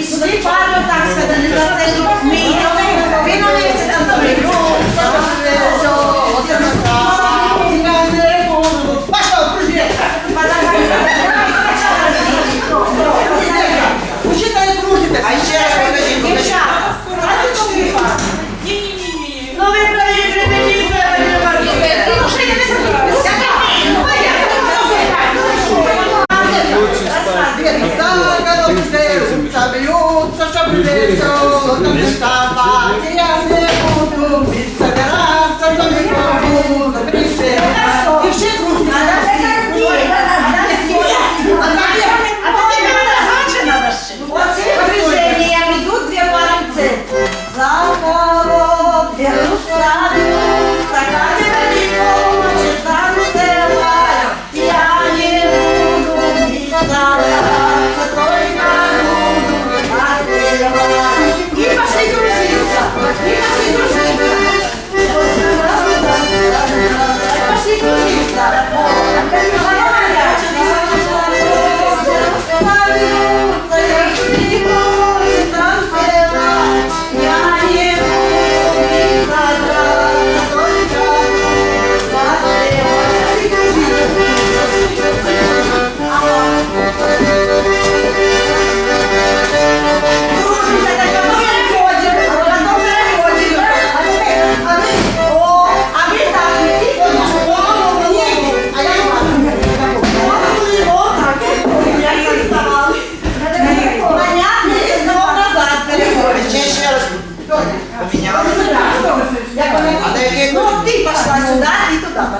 пішли парно так сказали за це.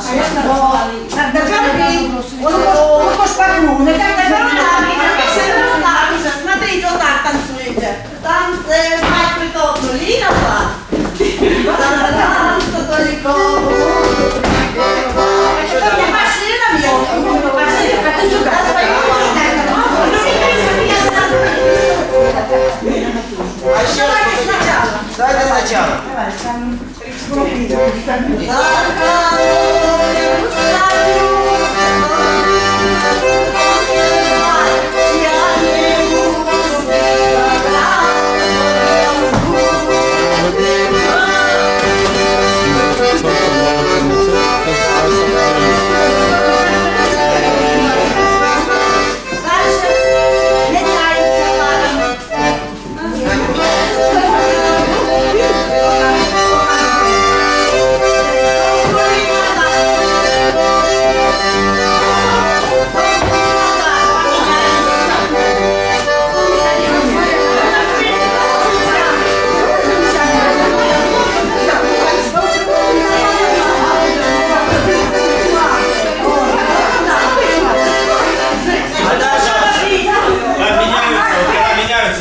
Так, державний, так державний. Танцы, мать притопнули, а танцы давайте сначала. Давайте сначала. Давай, там. Закала.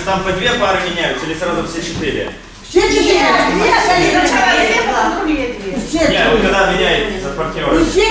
там по две пары меняются или сразу все четыре? Все четыре. Нет, Все, Нет, вы когда меняете партнера? Ну, все